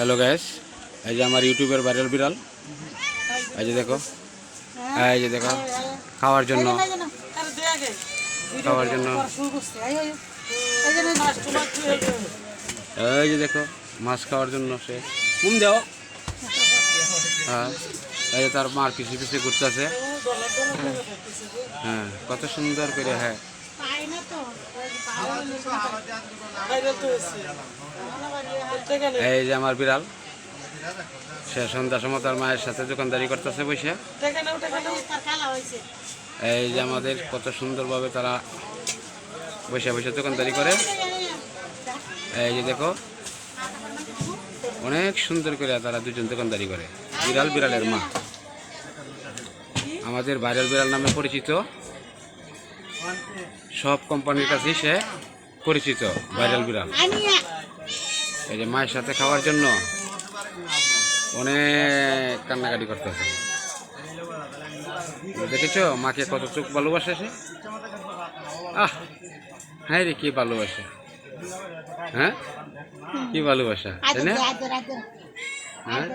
Hello gas এই যে আমার ইউটিউবের ভাইরাল বিড়াল এই যে দেখো এই যে দেখো খাওয়ার জন্য খাওয়ার জন্য এই যে দেখো মাছ খাওয়ার জন্য সে মুম দাও হ্যাঁ এই যে তার মার পিছিয়ে পিছিয়ে ঘুরতেছে হ্যাঁ কত সুন্দর করে হ্যাঁ এই যে আমার বিড়াল। সে সন্ধ্যা সময় তার মায়ের সাথে দোকানদারি করতেছে বসে। এই যে আমাদের কত সুন্দরভাবে তারা বসে বসে দোকানদারি করে। এই যে দেখো, অনেক সুন্দর করে তারা দুজন দোকানদারি করে। বিড়াল বিড়ালের মা। আমাদের ভাইরাল বিড়াল নামে পরিচিত। সব কোম্পানির কাছেই সে পরিচিত ভাইরাল বিড়াল। এই যে মায়ের সাথে খাওয়ার জন্য অনেক কান্নাকাটি করতে করতেছে। দেখেছ? মাকে কত চোখ ভালোবাসে সে? আহ! হ্যাঁ রে কি ভালোবাসে। হ্যাঁ? কি ভালোবাসা তাই না? হ্যাঁ?